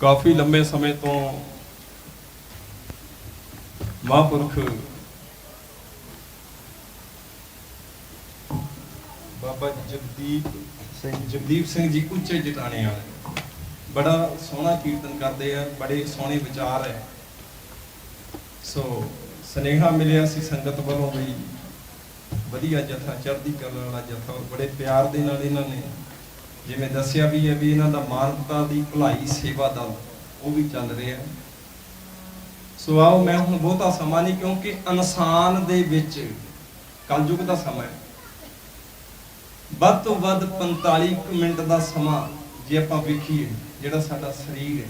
ਕਾਫੀ ਲੰਮੇ ਸਮੇਂ ਤੋਂ ਮਹਾਂਪੁਰਖ ਬਾਬਾ ਜਗਦੀਪ ਸਿੰਘ ਜਗਦੀਪ ਸਿੰਘ ਜੀ ਉੱਚੇ ਜਟਾਣੇ ਵਾਲੇ। ਬੜਾ ਸੋਹਣਾ ਕੀਰਤਨ ਕਰਦੇ ਆ, ਬੜੇ ਸੋਹਣੇ ਵਿਚਾਰ ਹੈ। ਸੋ ਸਨੇਹਾ ਮਿਲਿਆ ਸੀ ਸੰਗਤ ਵੱਲੋਂ ਵੀ ਵਧੀਆ ਜਥਾ, ਚੜ੍ਹਦੀ ਕਲਾ ਵਾਲਾ ਜਥਾ, ਔਰ ਬੜੇ ਪਿਆਰ ਦੇ ਨਾਲ ਇਹਨਾਂ ਨੇ ਜਿਵੇਂ ਦੱਸਿਆ ਵੀ ਹੈ ਵੀ ਇਹਨਾਂ ਦਾ ਮਾਨਵਤਾ ਦੀ ਭਲਾਈ ਸੇਵਾ ਦਲ ਉਹ ਵੀ ਚੱਲ ਰਿਹਾ ਹੈ। ਸੋ ਆਓ ਮੈਂ ਹੁਣ ਬਹੁਤਾ ਸਮਾਂ ਨਹੀਂ ਕਿਉਂਕਿ ਇਨਸਾਨ ਦੇ ਵਿੱਚ ਕਲਯੁਗ ਦਾ ਸਮਾਂ ਹੈ। ਵੱਧ ਤੋਂ ਵੱਧ 45 ਕੁ ਮਿੰਟ ਦਾ ਸਮਾਂ ਜੇ ਆਪਾਂ ਵੇਖੀਏ ਜਿਹੜਾ ਸਾਡਾ ਸਰੀਰ ਹੈ,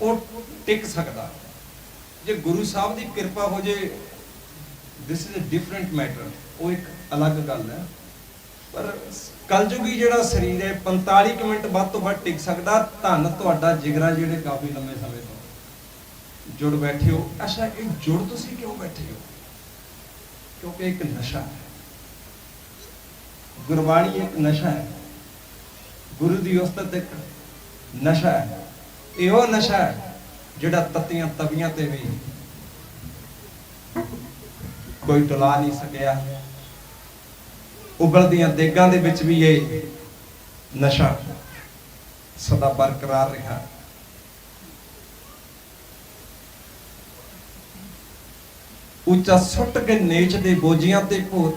ਉਹ ਟਿਕ ਸਕਦਾ ਜੇ ਗੁਰੂ ਸਾਹਿਬ ਦੀ ਕਿਰਪਾ ਹੋ ਜੇ this is a different matter ਉਹ ਇੱਕ ਅਲੱਗ ਗੱਲ ਹੈ। ਪਰ ਕਲਯੁਗੀ ਜਿਹੜਾ ਸਰੀਰ ਹੈ 45 ਕੁ ਮਿੰਟ ਵੱਧ ਤੋਂ ਵੱਧ ਟਿਕ ਸਕਦਾ। ਧੰਨ ਤੁਹਾਡਾ ਜਿਗਰਾ ਜਿਹੜੇ ਕਾਫੀ ਲੰਮੇ ਸਮੇਂ ਤੋਂ ਜੁੜ ਬੈਠੇ ਹੋ। ਅੱਛਾ, ਇਹ ਜੁੜ ਤੁਸੀਂ ਕਿਉਂ ਬੈਠੇ ਹੋ? ਕਿਉਂਕਿ ਇੱਕ ਨਸ਼ਾ ਹੈ। ਗੁਰਬਾਣੀ ਇੱਕ ਨਸ਼ਾ ਹੈ। ਗੁਰੂ ਦੀ ਉਸਤਤ ਇੱਕ ਨਸ਼ਾ ਹੈ। ਇਹੋ ਨਸ਼ਾ ਹੈ ਜਿਹੜਾ ਤਤੀਆਂ ਤਵੀਆਂ ਤੇ ਵੀ ਕੋਈ ਟਲਾ ਨਹੀਂ ਸਕਿਆ। ਉਬਲਦੀਆਂ ਦੇਗਾਂ ਦੇ ਵਿੱਚ ਵੀ ਇਹ ਨਸ਼ਾ ਸਦਾ ਬਰਕਰਾਰ ਰਿਹਾ। ਉੱਚਾ ਸੁੱਟ ਕੇ ਨੇਚ ਦੇ ਬੋਝੀਆਂ ਤੇ ਭੋ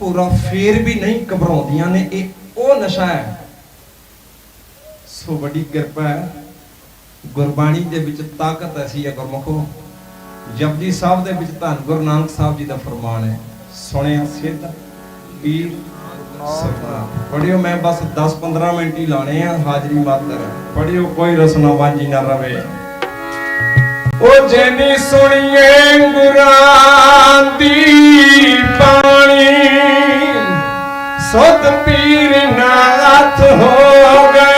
ਪੂਰਾ ਫੇਰ ਵੀ ਨਹੀਂ ਘਬਰਾਉਂਦੀਆਂ ਨੇ, ਇਹ ਉਹ ਨਸ਼ਾ ਹੈ। ਸੋ ਵੱਡੀ ਕਿਰਪਾ ਹੈ, ਗੁਰਬਾਣੀ ਦੇ ਵਿੱਚ ਤਾਕਤ ਐਸੀ ਹੈ ਗੁਰਮਖੋ। ਜਪਜੀ ਸਾਹਿਬ ਦੇ ਵਿੱਚ ਧੰਨ ਗੁਰੂ ਨਾਨਕ ਸਾਹਿਬ ਜੀ ਦਾ ਫਰਮਾਨ ਹੈ, ਸੁਣਿਆ ਸਿੱਧ ਪੀਰ ਸਰਦਾਰ ਪੜਿਓ, ਮੈਂ ਬਸ 10-15 ਮਿੰਟ ਹੀ ਲਾਣੇ ਆ, ਹਾਜ਼ਰੀ ਮਾਤਰ। ਪੜਿਓ, ਕੋਈ ਰਸਨਾ ਵਾਂਝੀ ਨਾ ਰਵੇ। ਉਹ ਜੈਨੀ ਸੁਣੀਏ ਗੁਰਾਂ ਦੀ ਬਾਣੀ ਸੁਧ ਪੀਰ ਨਾਥ ਹੋ ਗਏ।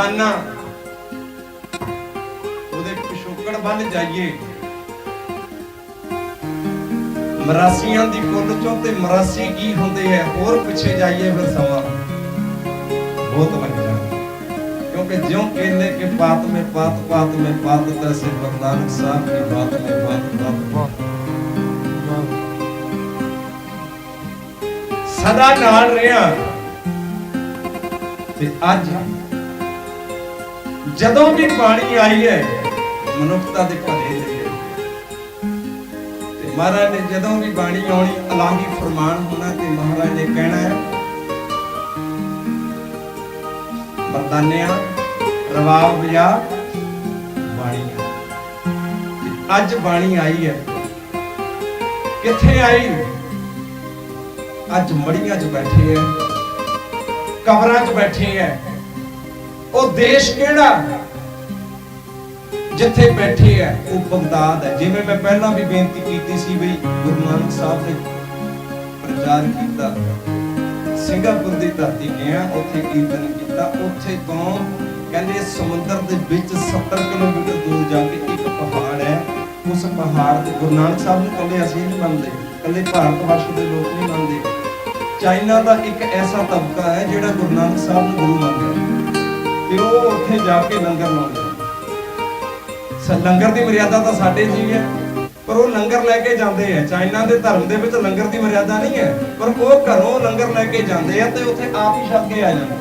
ਤਾਨਾ ਉਹਦੇ ਪਿਛੋਕੜ ਵੱਲ ਜਾਈਏ। ਮਰਾਸੀਆਂ ਦੀ ਕੁੱਲ ਚੋਂ ਤੇ ਮਰਾਸੀ ਕੀ ਹੁੰਦੇ ਐ ਹੋਰ ਪਿੱਛੇ ਜਾਈਏ ਫਿਰ ਸਮਾਂ ਬਹੁਤ ਲੱਗ ਜਾਣਾ ਕਿਉਂਕਿ ਜਿਉਂ ਕਹਿੰਦੇ ਕਿ ਬਾਤ ਮੇ ਬਾਤ ਬਾਤ ਮੇ ਬਾਤ ਤੈਸੇ ਗੁਰੂ ਸਾਹਿਬ ਦੀ ਬਾਤ ਮੇ ਬਾਤ ਬਾਤ। ਸਦਾ ਨਾਲ ਰਿਹਾ। ਤੇ ਅੱਜ ਜਦੋਂ ਵੀ ਬਾਣੀ ਆਈ ਹੈ, ਮਨੁੱਖਤਾ ਦੇ ਭਲੇ ਲਈ। ਤੇ ਮਹਾਰਾਜ ਨੇ ਜਦੋਂ ਵੀ ਬਾਣੀ ਆਉਣੀ, ਅਲਾਹੀ ਫਰਮਾਨ ਹੋਣਾ ਤੇ ਮਹਾਰਾਜ ਨੇ ਕਹਿਣਾ ਹੈ, ਮਰਦਾਨਿਆਂ, ਰਵਾਬ ਵਜਾ ਬਾਣੀ ਅੱਜ ਬਾਣੀ ਆਈ ਹੈ। ਕਿੱਥੇ ਆਈ? ਅੱਜ ਮੜੀਆਂ 'ਚ ਬੈਠੇ ਐ ਕਬਰਾਂ 'ਚ ਬੈਠੇ ਐ ਉਹ ਦੇਸ਼ ਕਿਹੜਾ? ਜਿੱਥੇ ਬੈਠੇ ਐ ਉਹ ਬਗਦਾਦ ਹੈ ਜਿਵੇਂ ਮੈਂ ਪਹਿਲਾਂ ਵੀ ਬੇਨਤੀ ਕੀਤੀ ਸੀ ਵੀ ਗੁਰੂ ਨਾਨਕ ਸਾਹਿਬ ਨੇ ਪ੍ਰਚਾਰ ਕੀਤਾ। ਸਿੰਗਾਪੁਰ ਦੀ ਧਰਤੀ ਗਿਆ ਉੱਥੇ ਕੀਰਤਨ ਕੀਤਾ। ਉੱਥੇ ਤੋਂ ਕਹਿੰਦੇ ਸਮੁੰਦਰ ਦੇ ਵਿੱਚ 70 ਕਿਲੋਮੀਟਰ ਦੂਰ ਜਾ ਕੇ ਇੱਕ ਪਹਾੜ ਹੈ। ਉਸ ਪਹਾੜ ਤੇ ਗੁਰੂ ਨਾਨਕ ਸਾਹਿਬ ਨੂੰ ਕੱਲੇ ਅਸੀਂ ਨਹੀਂ ਮੰਨਦੇ। ਕੱਲੇ ਭਾਰਤ ਵਰਸ਼ ਦੇ ਲੋਕ ਨਹੀਂ ਮੰਨਦੇ। ਚਾਈਨਾ ਦਾ ਇੱਕ ਐਸਾ ਤਬਕਾ ਹੈ ਜਿਹੜਾ ਗੁਰੂ ਨਾਨਕ ਸਾਹਿਬ ਨੂੰ ਗੁਰੂ ਮੰਨਦਾ ਤੇ ਉਹ ਉੱਥੇ ਜਾ ਕੇ ਲੰਗਰ ਲਾਉਂਦੇ ਸ, ਲੰਗਰ ਦੀ ਮਰਿਆਦਾ ਤਾਂ ਸਾਡੇ 'ਚ ਹੀ ਹੈ, ਪਰ ਉਹ ਲੰਗਰ ਲੈ ਕੇ ਜਾਂਦੇ ਆ। ਚਾਈਨਾ ਦੇ ਧਰਮ ਦੇ ਵਿੱਚ ਲੰਗਰ ਦੀ ਮਰਿਆਦਾ ਨਹੀਂ ਹੈ, ਪਰ ਉਹ ਘਰੋਂ ਲੰਗਰ ਲੈ ਕੇ ਜਾਂਦੇ ਆ ਤੇ ਉੱਥੇ ਆਪ ਹੀ ਛਕ ਕੇ ਆ ਜਾਂਦੇ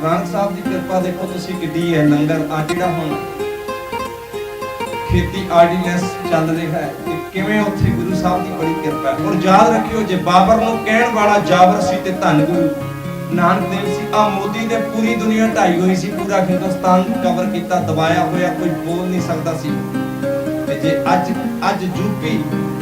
ਗੁਰੂ ਸਾਹਿਬ ਦੀ ਕਿਰਪਾ ਦੇਖੋ ਤੁਸੀਂ ਕਿੱਡੀ ਹੈ, ਲੰਗਰ ਆ ਜਿਹੜਾ ਹੁਣ। ਖੇਤੀ ਆਰਡੀਨੈਂਸ ਚੱਲ ਰਿਹਾ ਹੈ ਕਿ ਕਿਵੇਂ ਉੱਥੇ ਗੁਰੂ ਸਾਹਿਬ ਦੀ ਬੜੀ ਕਿਰਪਾ ਹੈ। ਔਰ ਯਾਦ ਰੱਖਿਓ, ਜੇ ਬਾਬਰ ਨੂੰ ਕਹਿਣ ਵਾਲਾ ਜਾਬਰ ਸੀ ਤੇ ਧੰਨ ਗੁਰੂ। ਨਾਨਕ ਦੇਵ ਸੀ ਆ ਮੋਦੀ ਨੇ ਪੂਰੀ ਦੁਨੀਆ ਢਾਈ ਹੋਈ ਸੀ ਪੂਰਾ ਹਿੰਦੁਸਤਾਨ ਕਵਰ ਕੀਤਾ ਦਬਾਇਆ ਹੋਇਆ ਕੋਈ ਬੋਲ ਨਹੀਂ ਸਕਦਾ ਸੀ। ਤੇ ਜੇ ਅੱਜ ਅੱਜ ਯੂਪੀ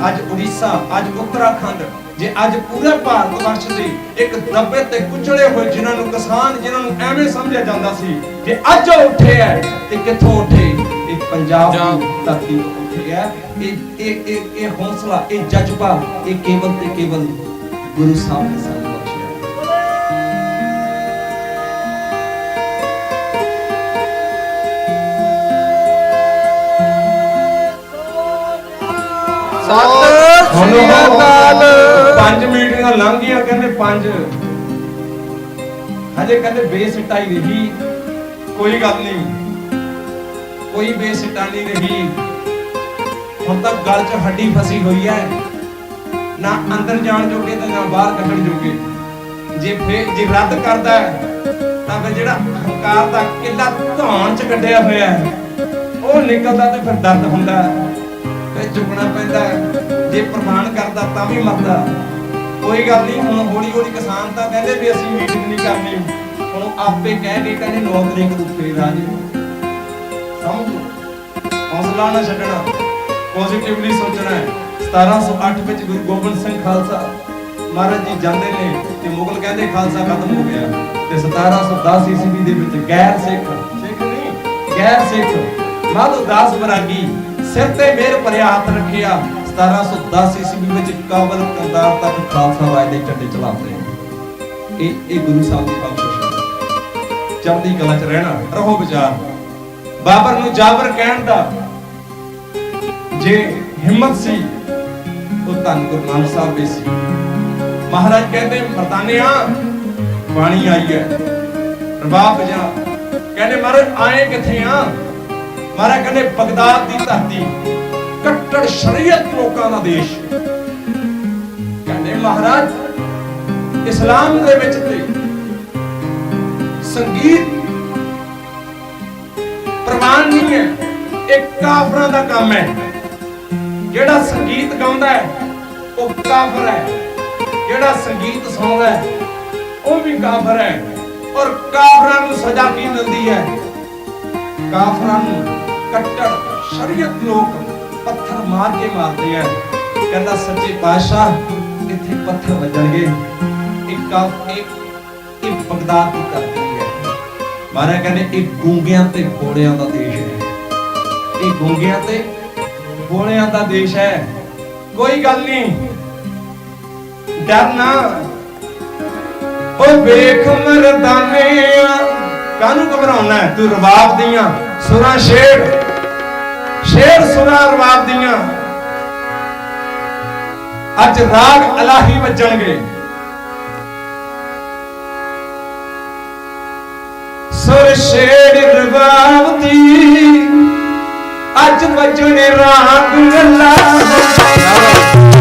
ਅੱਜ ਉੜੀਸਾ ਅੱਜ ਉੱਤਰਾਖੰਡ ਜੇ ਅੱਜ ਪੂਰੇ ਭਾਰਤ ਵਰਸ਼ ਦੇ ਇੱਕ ਦੱਬੇ ਤੇ ਕੁਚਲੇ ਹੋਏ ਜਿਨ੍ਹਾਂ ਨੂੰ ਕਿਸਾਨ ਜਿਨ੍ਹਾਂ ਨੂੰ ਐਵੇਂ ਸਮਝਿਆ ਜਾਂਦਾ ਸੀ ਜੇ ਅੱਜ ਉਹ ਉੱਠੇ ਹੈ ਤੇ ਕਿੱਥੋਂ ਉੱਠੇ ਇਹ ਪੰਜਾਬ ਦੀ ਧਰਤੀ ਤੋਂ ਉੱਠੇ ਹੈ ਇਹ ਇਹ ਇਹ ਹੌਸਲਾ ਇਹ ਜਜ਼ਬਾ ਇਹ ਕੇਵਲ ਤੇ ਕੇਵਲ ਗੁਰੂ ਸਾਹਿਬ ਨੇ ਸਤਿ ਹੁਣ ਸ੍ਰੀ ਅਕਾਲ। ਪੰਜ ਮੀਟਿੰਗਾਂ ਲੰਘ ਗਈਆਂ ਕਹਿੰਦੇ ਪੰਜ। ਹਜੇ ਕਹਿੰਦੇ ਬੇਸਿੱਟਾ ਹੀ ਰਹੀ। ਕੋਈ ਗੱਲ ਨਹੀਂ। ਕੋਈ ਬੇਸਿੱਟਾ ਨਹੀਂ। ਰਹੀ ਹੁਣ ਤੱਕ ਗਲ 'ਚ ਹੱਡੀ ਫਸੀ ਹੋਈ ਹੈ। ਨਾ ਅੰਦਰ ਜਾਣ ਜੋਗੇ ਤੇ ਨਾ ਬਾਹਰ ਕੱਢਣ ਜੋਗੇ। ਜੇ ਫੇਰ ਜੇ ਰੱਦ ਕਰਦਾ ਤਾਂ ਫਿਰ ਜਿਹੜਾ ਹੰਕਾਰ ਦਾ ਕਿੱਲਾ ਧੌਣ 'ਚ ਕੱਢਿਆ ਹੋਇਆ ਹੈ ਉਹ ਨਿਕਲਦਾ ਤੇ ਫਿਰ ਦਰਦ ਹੁੰਦਾ ਹੈ। ਤੇ ਝੁਕਣਾ ਪੈਂਦਾ ਜੇ ਪ੍ਰਮਾਣ ਕਰਦਾ ਤਾਂ ਵੀ ਮਰਦਾ। ਕੋਈ ਗੱਲ ਨਹੀਂ, ਹੁਣ ਹੌਲੀ ਹੌਲੀ ਕਿਸਾਨ ਤਾਂ ਕਹਿੰਦੇ ਵੀ ਅਸੀਂ ਮੀਟਿੰਗ ਨਹੀਂ ਕਰਨੀ। ਹੁਣ ਆਪੇ ਕਹਿ ਕੇ ਕਹਿੰਦੇ 9 ਤਰੀਕ ਨੂੰ। ਫੇਰ ਸਮਝੋ। ਹੌਸਲਾ ਨਾ ਛੱਡਣਾ। ਪੋਜ਼ਿਟਿਵਲੀ ਸੋਚਣਾ ਹੈ। 1708 ਵਿੱਚ ਗੁਰੂ ਗੋਬਿੰਦ ਸਿੰਘ ਖਾਲਸਾ ਮਹਾਰਾਜ ਜੀ ਜਾਂਦੇ ਨੇ ਤੇ ਮੁਗਲ ਕਹਿੰਦੇ ਖਾਲਸਾ ਖਤਮ ਹੋ ਗਿਆ। ਤੇ 1710 ਈਸਵੀ ਦੇ ਵਿੱਚ ਗੈਰ ਸਿੱਖ। ਸਿੱਖ ਨਹੀਂ, ਗੈਰ ਸਿੱਖ। ਮਾਧੋ ਦਾਸ ਬਰਾਗੀ ਸਿਰ ਤੇ ਮੇਰ ਭਰਿਆ ਹੱਥ ਰੱਖਿਆ। 1710 ਈਸਵੀ ਵਿੱਚ ਕਾਬਲ ਕੰਦਾਰ ਤੱਕ ਖਾਲਸਾ ਰਾਜ ਦੇ ਝੰਡੇ ਚਲਾਉਂਦੇ ਇਹ ਇਹ ਗੁਰੂ ਸਾਹਿਬ ਦੀ ਬਖਸ਼ਿਸ਼ ਹੈ ਚੜ੍ਹਦੀ ਕਲਾ 'ਚ ਰਹਿਣਾ, ਰਹੋ ਵਿਚਾਰ। ਬਾਬਰ ਨੂੰ ਜਾਬਰ ਕਹਿਣ ਦਾ ਜੇ ਹਿੰਮਤ ਸੀ, ਉਹ ਧੰਨ ਗੁਰੂ ਨਾਨਕ ਸਾਹਿਬ ਵੀ ਸੀ। ਮਹਾਰਾਜ ਕਹਿੰਦੇ, ਮਰਦਾਨਿਆਂ ਪਾਣੀ ਆਈ ਹੈ। ਰਬਾਬ ਵਜਾ। ਕਹਿੰਦੇ, ਮਹਾਰਾਜ, ਆਏ ਕਿੱਥੇ ਆ? ਮਹਾਰਾਜ ਕਹਿੰਦੇ, ਬਗਦਾਦ ਦੀ ਧਰਤੀ, ਕੱਟੜ ਸ਼ਰੀਅਤ ਲੋਕਾਂ ਦਾ ਦੇਸ਼। ਕਹਿੰਦੇ, ਮਹਾਰਾਜ, ਇਸਲਾਮ ਦੇ ਵਿੱਚ ਤੇ ਸੰਗੀਤ ਪ੍ਰਮਾਣ ਨਹੀਂ ਹੈ, ਇਹ ਕਾਫਰਾਂ ਦਾ ਕੰਮ ਹੈ। ਜਿਹੜਾ ਸੰਗੀਤ ਗਾਉਂਦਾ ਹੈ, ਉਹ ਕਾਫਰ ਹੈ। ਜਿਹੜਾ ਸੰਗੀਤ ਸੁਣਦਾ ਹੈ, ਉਹ ਵੀ ਕਾਫਰ ਹੈ। ਔਰ ਕਾਫਰਾਂ ਨੂੰ ਸਜ਼ਾ ਕੀ ਮਿਲਦੀ ਹੈ? ਕਾਫਰਾਂ ਨੂੰ ਕੱਟੜ ਸ਼ਰੀਅਤ ਲੋਕ ਪੱਥਰ ਮਾਰ ਕੇ ਮਾਰਦੇ ਆ। ਕਹਿੰਦਾ, ਸੱਚੇ ਪਾਤਸ਼ਾਹ, ਇੱਥੇ ਪੱਥਰ ਵੱਜਣਗੇ। ਇੱਕ ਕਾਫ ਇੱਕ ਇਹ ਬਗਦਾਦ ਦੀ ਧਰਤੀ ਹੈ ਮਹਾਰਾਜ ਕਹਿੰਦੇ, ਇਹ ਗੂੰਗਿਆਂ ਤੇ ਬੋਲਿਆਂ ਦਾ ਦੇਸ਼ ਹੈ। ਇਹ ਗੂੰਗਿਆਂ ਤੇ ਬੋਲਿਆਂ ਦਾ ਦੇਸ਼ ਹੈ। ਕੋਈ ਗੱਲ ਨਹੀਂ। ਡਰਨਾ ਉਹ ਵੇਖ ਮਰਦਾਨਿਆ, ਕਾਹਨੂੰ ਘਬਰਾਉਣਾ ਤੂੰ ਰਬਾਬ ਦੀਆਂ ਸੁਰਾਂ ਸ਼ੇਰ ਸ਼ੇਰ ਸੁਰਾਂ ਰਬਾਬ ਦੀਆਂ। ਅੱਜ ਰਾਗ ਅਲਾਹੀ ਵੱਜਣਗੇ। ਸੁਰ ਸ਼ੇਰ ਰਬਾਬ ਦੀ, ਅੱਜ ਵੱਜਣੇ ਰਾਗ ਅਲਾਹੀ।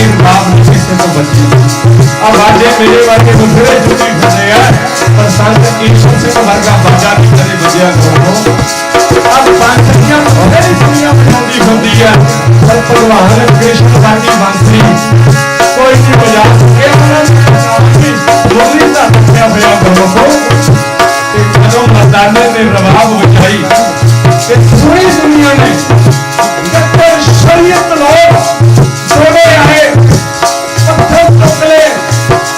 ਮਸਾਨੇ ਵਰਗੀ ਰਬਾਬ ਨਹੀਂ ਕਿਸੇ ਤੋਂ ਬਚੀ ਆ ਬਾਜੇ ਮੇਰੇ ਵਰਗੇ ਬਥੇਰੇ ਜੁੱਤੀ ਫਿਰਦੇ ਆ ਪਰ ਸੰਤ ਈਸ਼ਵਰ ਸਿੰਘ ਵਰਗਾ ਬਾਜਾ ਵੀ ਕਦੇ ਵੱਜਿਆ ਕਰੋ ਆ ਬਾਂਸਰੀਆਂ ਬਥੇਰੀ ਦੁਨੀਆ ਬਣਾਉਂਦੀ ਹੁੰਦੀ ਆ ਪਰ ਭਗਵਾਨ ਕ੍ਰਿਸ਼ਨ ਵਰਗੀ ਬਾਂਸਰੀ ਕੋਈ ਨਹੀਂ ਵਜਾ ਸਕੇ ਲੋਰੀ ਦਾ ਰੱਖਿਆ ਹੋਇਆ ਗੁਰਮੁਖੋ ਤੇ ਜਦੋਂ ਮਰਦਾਨੇ ਨੇ ਰਬਾਬ ਵਜਾਈ ਤੇ ਪੂਰੀ ਦੁਨੀਆ ਨੇ ਕੱਟਰ ਸ਼ਰੀਅਤ ਲੋਕ ਜੋੜੇ ਆਏ, ਪੱਥਰ ਟੁਕਲੇ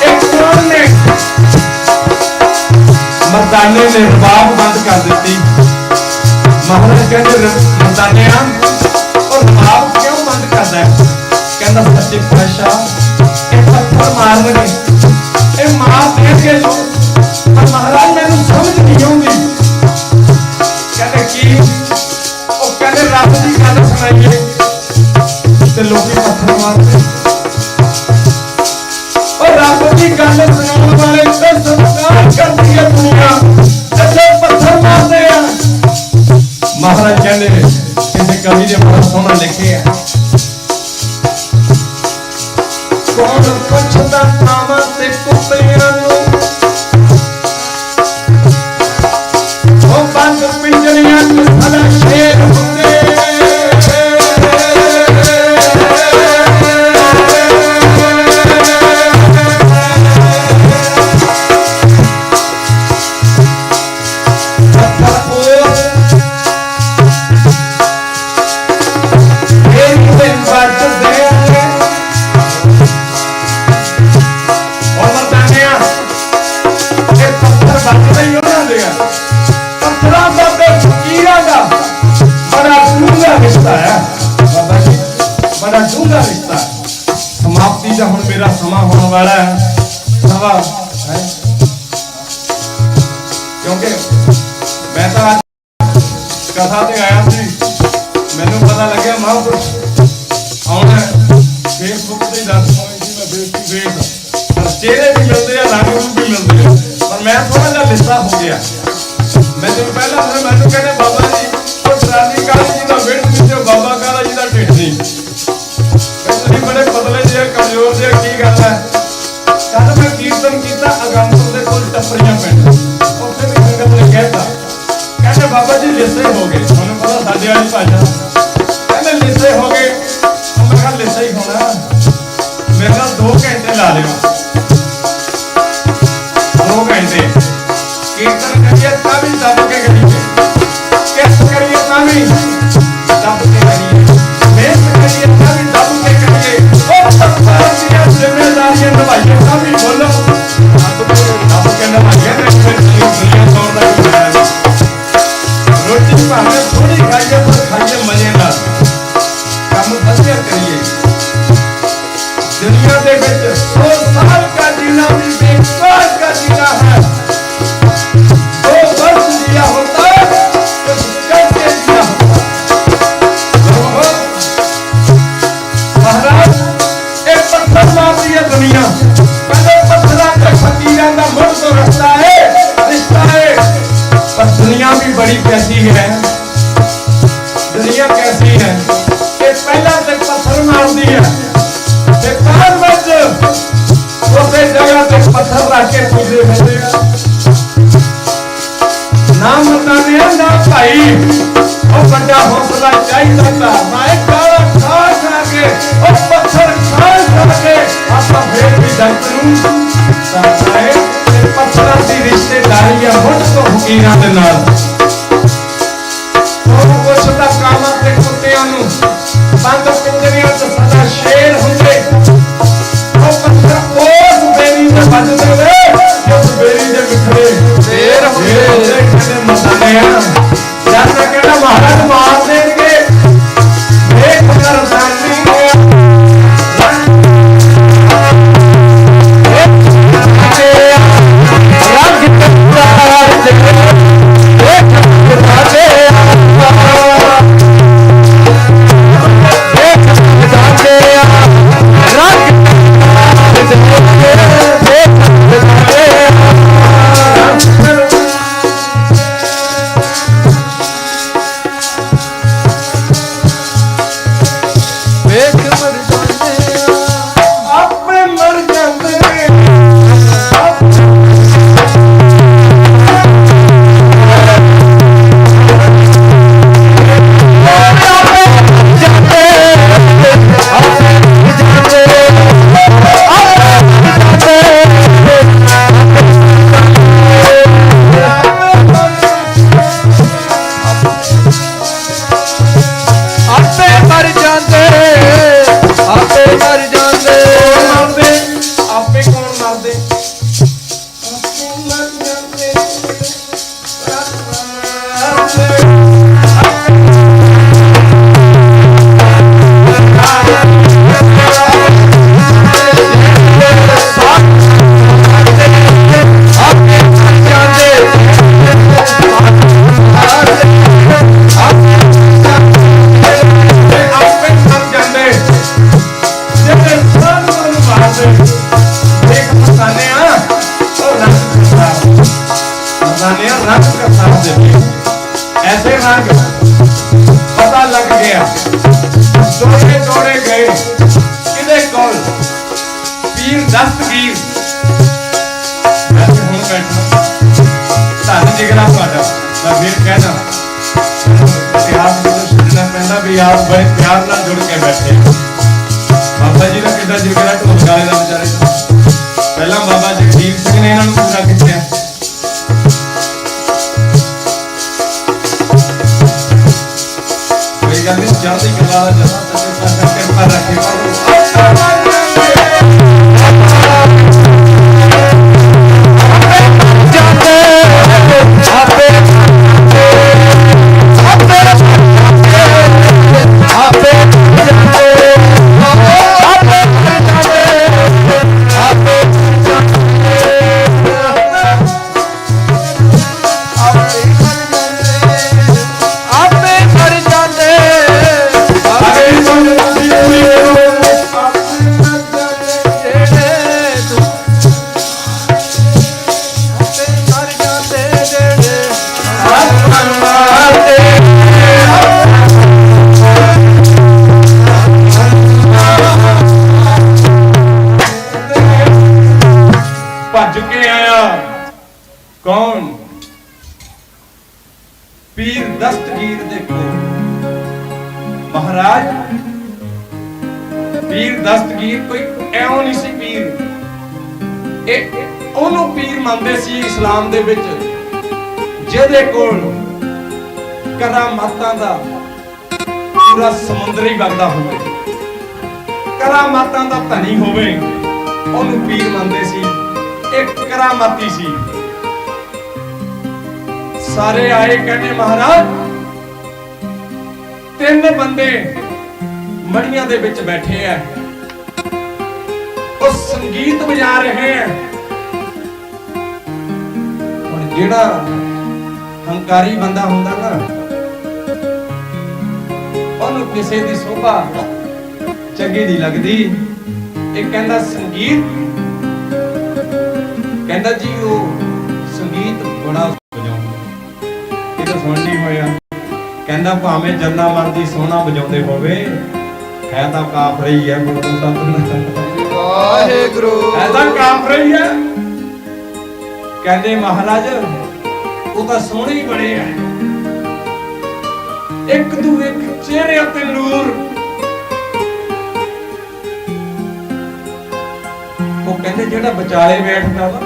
ਇੱਕ ਕੋਣ ਨੇ। ਮਰਦਾਨੇ ਨੇ ਰਬਾਬ ਬੰਦ ਕਰ ਦਿੱਤੀ। ਮਹਾਰਾਜ ਕਹਿੰਦੇ, ਰ- ਮਰਦਾਨਿਆਂ ਉਹ ਰਬਾਬ ਕਿਉਂ ਬੰਦ ਕਰਦਾ ਹੈ? ਕਹਿੰਦਾ, ਸੱਚੇ ਪਾਤਸ਼ਾਹ, ਇਹ ਪੱਥਰ ਮਾਰਨਗੇ। ਇਹ ਮਾਰ ਦੇਣਗੇ ਪਰ ਮਹਾਰਾਜ ਮੈਨੂੰ ਸਮਝ ਨਹੀਂ ਆਉਂਦੀ। ਕਹਿੰਦੇ, ਕੀ? ਉਹ ਕਹਿੰਦੇ, ਰੱਬ ਦੀ ਗੱਲ ਸੁਣਾਈਏ। ਤੇ ਲੋਕੀ ਪੱਥਰ ਮਾਰਦੇ। ਉਹ ਰੱਬ ਦੀ ਗੱਲ ਸੁਣਾਉਣ ਵਾਲੇ ਤੇ ਸੰਸਕਾਰ ਕਰਦੀ ਹੈ ਦੁਨੀਆ। ਅੱਛਾ ਪੱਥਰ ਮਾਰਦੇ ਆ। ਮਹਾਰਾਜ ਕਹਿੰਦੇ ਕਿਸੇ ਕਵੀ ਨੇ ਬੜਾ ਸੋਹਣਾ ਲਿਖਿਆ ਚਿਹਰੇ ਵੀ ਮਿਲਦੇ ਆ, ਰੰਗ ਰੂਪ ਵੀ ਮਿਲਦੇ ਆ। ਪਰ ਮੈਂ ਥੋੜਾ ਜਿਹਾ ਲਿੱਸਾ ਹੋ ਗਿਆ। ਮੈਂ ਤੈਨੂੰ ਪਹਿਲਾਂ ਮੈਨੂੰ ਮੈਨੂੰ ਕਹਿੰਦੇ ਬਾਬਾ ਜੀ, ਉਹ ਟਰਾਲੀ ਕਾਲੀ ਜੀ ਦਾ ਵੇਟ ਵਿੱਚ ਬਾਬਾ ਕਾਲਾ ਜੀ ਦਾ ਢਿੱਡ ਨਹੀਂ। ਮੈਂ ਤੁਸੀਂ ਬੜੇ ਪਤਲੇ ਜਿਹੇ ਕਮਜ਼ੋਰ ਜਿਹੇ ਕੀ ਗੱਲ ਹੈ? ਜਦ ਮੈਂ ਕੀਰਤਨ ਕੀਤਾ ਅਗੰਪੁਰ ਦੇ ਕੋਲ ਟੱਪਰੀਆਂ ਪਿੰਡ ਉੱਥੇ ਵੀ ਸੰਗਤ ਨੇ ਕਹਿਤਾ। ਕਹਿੰਦੇ ਬਾਬਾ ਜੀ, ਲਿੱਸੇ ਹੋ ਗਏ। ਤੁਹਾਨੂੰ ਪਤਾ ਸਾਡੇ ਵਾਲੀ ਭਾਸ਼ਾ। ਕਹਿੰਦੇ ਲਿੱਸੇ ਹੋ ਗਏ। ਤਾਂ ਮੈਂ ਕਿਹਾ, ਲਿੱਸਾ ਹੀ ਹੋਣਾ। ਮੇਰੇ ਨਾਲ 2 ਘੰਟੇ ਲਾ ਲਿਓ। ਕੇ ਪੂਜੇ ਹੁੰਦੇ ਆ ਨਾ ਭਾਈ, ਉਹ ਵੱਡਾ ਹੌਸਲਾ ਚਾਹੀਦਾ ਤਾਂ ਮੈਂ ਕਾਲਾ ਖਾ ਖਾ ਕੇ, ਉਹ ਪੱਥਰ ਖਾ ਖਾ ਕੇ ਆਪਾਂ ਫੇਰ ਵੀ ਦਰਦ ਨੂੰ ਤਾਂ ਹੈ ਤੇ ਪੱਥਰਾਂ ਦੀ ਰਿਸ਼ਤੇਦਾਰੀ ਆ ਮੁੱਢ ਤੋਂ ਫਕੀਰਾਂ ਦੇ ਨਾਲ। ਉਹ ਪੁੱਛਦਾ ਕਾਮਾਂ ਤੇ ਕੁੱਤਿਆਂ ਨੂੰ ਬੰਦ ਪਿੰਜਰਿਆਂ 'ਚ ਸਦਾ ਸ਼ੇਰ ਹੁੰਦੇ। ਉਹ ਪੱਥਰ ਉਸ ਬੇਰੀ ਤੇ ਵੱਜਦੇ ਮਹਾਰਾਜ ਮਾਰ ਮਸਾਨੇ ਆ ਰੰਗ ਕਰਤਾ ਦੇ ਐਸੇ ਰੰਗ ਪਤਾ ਲੱਗ ਗਿਆ ਦੋੜੇ ਦੋੜੇ ਗਏ ਕਿਹਦੇ ਕੋਲ ਪੀਰ ਦਸਤਗੀਰ ਮੈਂ ਤੇ ਹੁਣ ਤੁਹਾਡਾ ਮੈਂ ਫਿਰ ਕਹਿਣਾ ਇਤਿਹਾਸ ਨੂੰ ਸੁਣਨਾ ਪੈਂਦਾ ਵੀ ਆਪ ਬੜੇ ਪਿਆਰ ਨਾਲ ਜੁੜ ਕੇ ਬੈਠੇ ਬਾਬਾ ਜੀ ਦਾ ਕਿੱਦਾਂ ਜਿਗਰਾ ਢੋਲ ਗਾਲੇ ਦਾ ਵਿਚਾਰੇ ਪਹਿਲਾਂ ਬਾਬਾ ਜਗਦੀਪ ਸਿੰਘ ਨੇ ਇਹਨਾਂ ਨੂੰ ਪੂਰਾ ਖਿੱਚਿਆ ਕੋਈ ਚੜ੍ਹਦੀ ਕਲਾ ਦਾ ਤੇ ਕਿਰਪਾ ਰੱਖੇ ਜਾਂਦੇ ਪੀਰ ਦਸਤਗੀਰ ਦੇ ਮਹਾਰਾਜ, ਪੀਰ ਦਸਤਗੀਰ ਕੋਈ ਐਉਂ ਨਹੀਂ ਸੀ ਪੀਰ। ਇਹ ਉਹਨੂੰ ਪੀਰ ਮੰਨਦੇ ਸੀ ਇਸਲਾਮ ਦੇ ਵਿੱਚ, ਜਿਹਦੇ ਕੋਲ ਕਰਾਮਾਤਾਂ ਦਾ ਪੂਰਾ ਸਮੁੰਦਰੀ ਵਗਦਾ ਹੋਵੇ। ਕਰਾਮਾਤਾਂ ਦਾ ਧਨੀ ਹੋਵੇ, ਉਹਨੂੰ ਪੀਰ ਮੰਨਦੇ ਸੀ। ਇੱਕ ਕਰਾਮਾਤੀ ਸੀ। ਸਾਰੇ ਆਏ ਕਹਿੰਦੇ ਮਹਾਰਾਜ, ਤਿੰਨ ਬੰਦੇ ਮੜੀਆਂ ਦੇ ਵਿੱਚ ਬੈਠੇ ਆ। ਉਹ ਸੰਗੀਤ ਵਜਾ ਰਹੇ ਹੈ ਹੁਣ ਜਿਹੜਾ ਹੰਕਾਰੀ ਬੰਦਾ ਹੁੰਦਾ ਨਾ, ਉਹਨੂੰ ਕਿਸੇ ਦੀ ਸੋਭਾ ਚੰਗੀ ਨਹੀਂ ਲੱਗਦੀ। ਇਹ ਕਹਿੰਦਾ ਸੰਗੀਤ, ਕਹਿੰਦਾ ਜੀ ਉਹ ਸੰਗੀਤ ਬੜਾ ਕਹਿੰਦਾ ਭਾਵੇਂ ਜੰਨਾ ਮਰਦੀ ਸੋਹਣਾ ਵਜਾਉਂਦੇ ਹੋਵੇ ਹੈ ਤਾਂ ਕਾਫਰ ਹੀ ਹੈ ਗੁਰੂ ਸਤਿਨਾਮ ਵਾਹਿਗੁਰੂ। ਹੈ ਤਾਂ ਕਾਫਰ ਹੀ ਹੈ। ਕਹਿੰਦੇ ਮਹਾਰਾਜ ਉਹ ਤਾਂ ਸੋਹਣੇ ਹੀ ਬੜੇ ਆ। ਇੱਕ ਦੂ ਇੱਕ ਚਿਹਰੇ ਉੱਤੇ ਨੂਰ। ਉਹ ਕਹਿੰਦੇ ਜਿਹੜਾ ਵਿਚਾਲੇ ਬੈਠਦਾ ਵਾ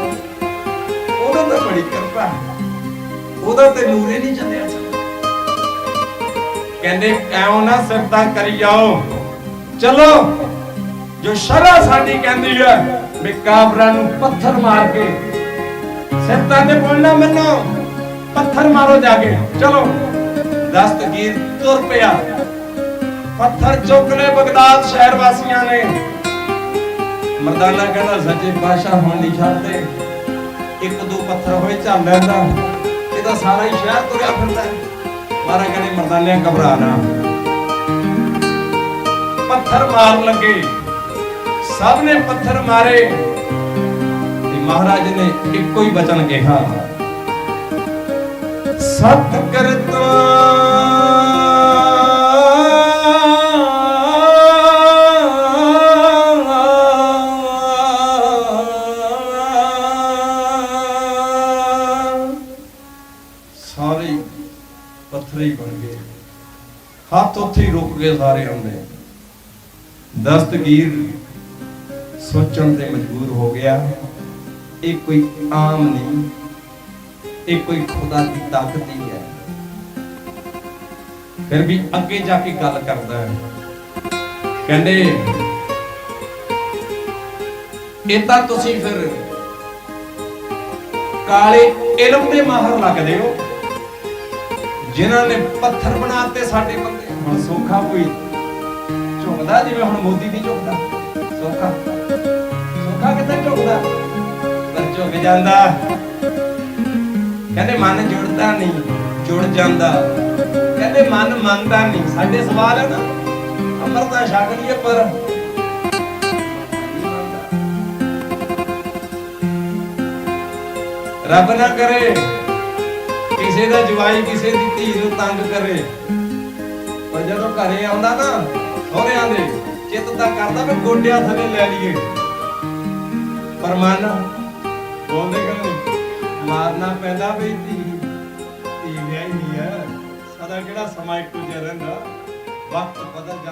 ਉਹਦਾ ਤਾਂ ਬੜੀ ਕਿਰਪਾ ਉਹਦਾ ਤੇ ਨੂਰੇ ਨਹੀਂ ਚੱਲਿਆ ਕਹਿੰਦੇ, ਐਉਂ ਨਾ ਸਿਫਤਾਂ ਕਰੀ ਜਾਓ। ਚਲੋ, ਜੋ ਸ਼ਰਾ ਸਾਡੀ ਕਹਿੰਦੀ ਹੈ, ਵੀ ਕਾਬਰਾਂ ਨੂੰ ਪੱਥਰ ਮਾਰ ਕੇ ਸਿਫਤਾਂ ਦੇ ਬੋਲਣਾ ਮੰਨੋ, ਪੱਥਰ ਮਾਰੋ ਜਾ ਕੇ। ਚਲੋ ਦਸਤਗੀਰ ਤੁਰ ਪਿਆ। ਪੱਥਰ ਚੁੱਕ ਲਏ ਬਗਦਾਦ ਸ਼ਹਿਰ ਵਾਸੀਆਂ ਨੇ। ਮਰਦਾਨਾ ਕਹਿੰਦਾ, ਸੱਚੇ ਪਾਤਸ਼ਾਹ ਦੀ ਨਹੀਂ ਛੱਡਦੇ। ਇੱਕ ਦੋ ਪੱਥਰ ਹੋਏ ਝੱਲ ਲੈਂਦਾ, ਇਹਦਾ ਸਾਰਾ ਹੀ ਸ਼ਹਿਰ ਤੁਰਿਆ ਫਿਰਦਾ ਹੈ। ਮਹਾਰਾਜ ਕਹਿੰਦੇ ਮਰਦਾਨੇ ਘਬਰਾ ਨਾ। ਪੱਥਰ ਮਾਰਨ ਲੱਗੇ। ਸਭ ਨੇ ਪੱਥਰ ਮਾਰੇ। ਤੇ ਮਹਾਰਾਜ ਨੇ ਇੱਕੋ ਹੀ ਬਚਨ ਕਿਹਾ। ਸਤ ਕਰਤਾ ਉੱਥੇ ਸਾਰੇ ਆਉਂਦੇ ਦਸਤਗੀਰ ਸੋਚਣ ਤੇ ਮਜਬੂਰ ਹੋ ਗਿਆ, ਇਹ ਕੋਈ ਆਮ ਨਹੀਂ, ਇਹ ਕੋਈ ਖੁਦਾ ਦੀ ਤਾਕਤ ਹੀ ਹੈ। ਫਿਰ ਵੀ ਅੱਗੇ ਜਾ ਕੇ ਗੱਲ ਕਰਦਾ ਹੈ। ਕਹਿੰਦੇ, ਇਹ ਤਾਂ ਤੁਸੀਂ ਫਿਰ ਕਾਲੇ ਇਲਮ ਦੇ ਮਾਹਰ ਲੱਗਦੇ ਹੋ, ਜਿਨ੍ਹਾਂ ਨੇ ਪੱਥਰ ਬਣਾਤੇ ਸਾਡੇ ਬੰਦੇ ਹੁਣ ਸੌਖਾ ਕੋਈ ਝੁਕਦਾ ਜਿਵੇਂ ਹੁਣ ਮੋਦੀ ਨਹੀਂ ਝੁਕਦਾ। ਸੋਖਾ। ਸੋਖਾ ਕਿੱਥੇ ਝੁਕਦਾ? ਪਰ ਝੁਕ ਜਾਂਦਾ। ਕਹਿੰਦੇ ਮਨ ਜੁੜਦਾ ਨਹੀਂ, ਜੁੜ ਜਾਂਦਾ। ਕਹਿੰਦੇ ਮਨ ਮੰਨਦਾ ਨਹੀਂ। ਸਾਡੇ ਸਵਾਲ ਹੈ ਨਾ, ਅਮਰਤਾ ਛਕ ਲਈਏ ਪਰ ਰੱਬ ਨਾ ਕਰੇ, ਕਿਸੇ ਦਾ ਜਵਾਈ ਕਿਸੇ ਦੀ ਧੀ ਨੂੰ ਤੰਗ ਕਰੇ। ਜਦੋਂ ਘਰੇ ਆਉਂਦਾ ਨਾ, ਸਹੁਰਿਆਂ ਦੇ ਚਿੱਤ ਤਾਂ ਕਰਦਾ ਵੀ ਗੋਡਿਆਂ ਥੱਲੇ ਲੈ ਲਈਏ। ਪਰ ਮਨ ਬੋਲਦੇ ਕਹਿੰਦੇ ਮਾਰਨਾ ਪੈਂਦਾ ਵੀ ਧੀ ਧੀ ਵਿਆਹੀ ਨਹੀਂ ਸਦਾ ਕਿਹੜਾ ਸਮਾਂ ਇੱਕੋ ਜਿਹਾ ਰਹਿੰਦਾ, ਵਕਤ ਬਦਲ ਜਾਂਦਾ।